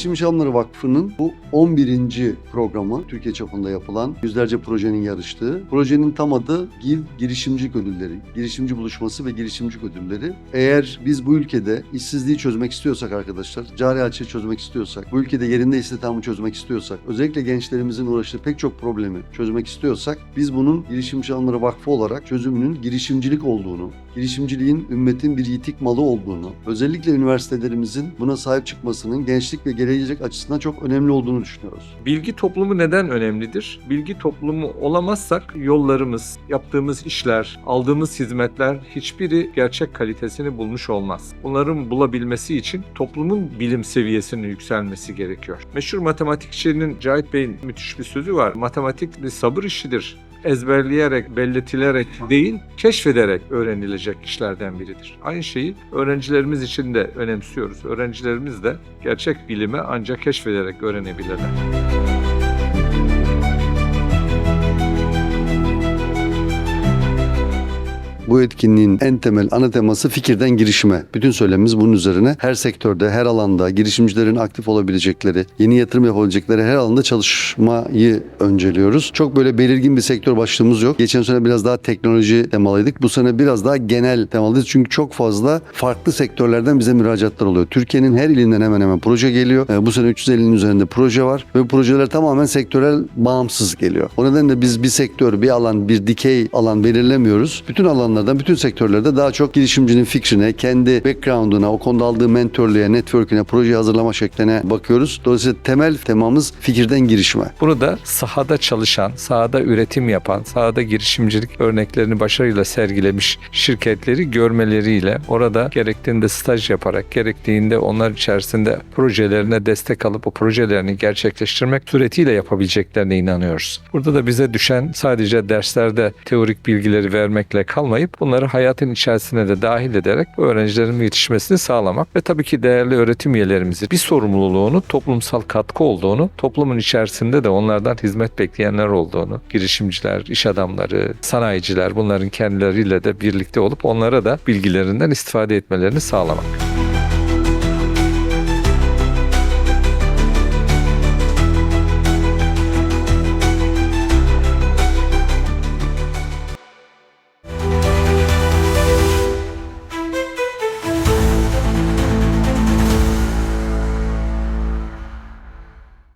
Girişimci Alımları Vakfı'nın bu 11. programı Türkiye çapında yapılan yüzlerce projenin yarıştığı. Projenin tam adı GİV Girişimcilik Ödülleri. Girişimci Buluşması ve Girişimcilik Ödülleri. Eğer biz bu ülkede işsizliği çözmek istiyorsak arkadaşlar, cari açığı çözmek istiyorsak, bu ülkede yerinde istihdamı çözmek istiyorsak, özellikle gençlerimizin uğraştığı pek çok problemi çözmek istiyorsak, biz bunun Girişimci Alımları Vakfı olarak çözümünün girişimcilik olduğunu, girişimciliğin ümmetin bir yitik malı olduğunu, özellikle üniversitelerimizin buna sahip çıkmasının gençlik ve gelecek açısından çok önemli olduğunu düşünüyoruz. Bilgi toplumu neden önemlidir? Bilgi toplumu olamazsak yollarımız, yaptığımız işler, aldığımız hizmetler hiçbiri gerçek kalitesini bulmuş olmaz. Bunların bulabilmesi için toplumun bilim seviyesinin yükselmesi gerekiyor. Meşhur matematikçinin Cahit Bey'in müthiş bir sözü var. Matematik bir sabır işidir ezberleyerek, belletilerek değil, keşfederek öğrenilecek işlerden biridir. Aynı şeyi öğrencilerimiz için de önemsiyoruz. Öğrencilerimiz de gerçek bilimi ancak keşfederek öğrenebilirler. Bu etkinliğin en temel ana teması fikirden girişime. Bütün söylemimiz bunun üzerine. Her sektörde, her alanda girişimcilerin aktif olabilecekleri, yeni yatırım yapabilecekleri her alanda çalışmayı önceliyoruz. Çok böyle belirgin bir sektör başlığımız yok. Geçen sene biraz daha teknoloji temalıydık. Bu sene biraz daha genel temalıyız. Çünkü çok fazla farklı sektörlerden bize müracaatlar oluyor. Türkiye'nin her ilinden hemen hemen proje geliyor. Ee, Bu sene 350'nin üzerinde proje var ve projeler tamamen sektörel bağımsız geliyor. O nedenle biz bir sektör, bir alan, bir dikey alan belirlemiyoruz. Bütün alanlardan, bütün sektörlerde daha çok girişimcinin fikrine, kendi background'una, o konuda aldığı mentorluğa, network'üne, projeyi hazırlama şekline bakıyoruz. Dolayısıyla temel temamız fikirden girişime. Bunu da sahada çalışan, sahada üretim yapan, sahada girişimcilik örneklerini başarıyla sergilemiş şirketleri görmeleriyle orada gerektiğinde staj yaparak, gerektiğinde onlar içerisinde projelerine destek alıp o projelerini gerçekleştirmek suretiyle yapabileceklerine inanıyoruz. Burada da bize düşen sadece derslerde teorik bilgileri vermekle kalmayıp bunları hayatın içerisine de dahil ederek bu öğrencilerin yetişmesini sağlamak ve tabii ki değerli öğretim üyelerimizin bir sorumluluğunu, toplumsal katkı olduğunu, toplumun içerisinde de onlardan hizmet bekleyenler olduğunu, girişimciler, iş adamları, sanayiciler bunların kendileriyle de birlikte olup onlara da bilgilerinden istifade etmelerini sağlamak.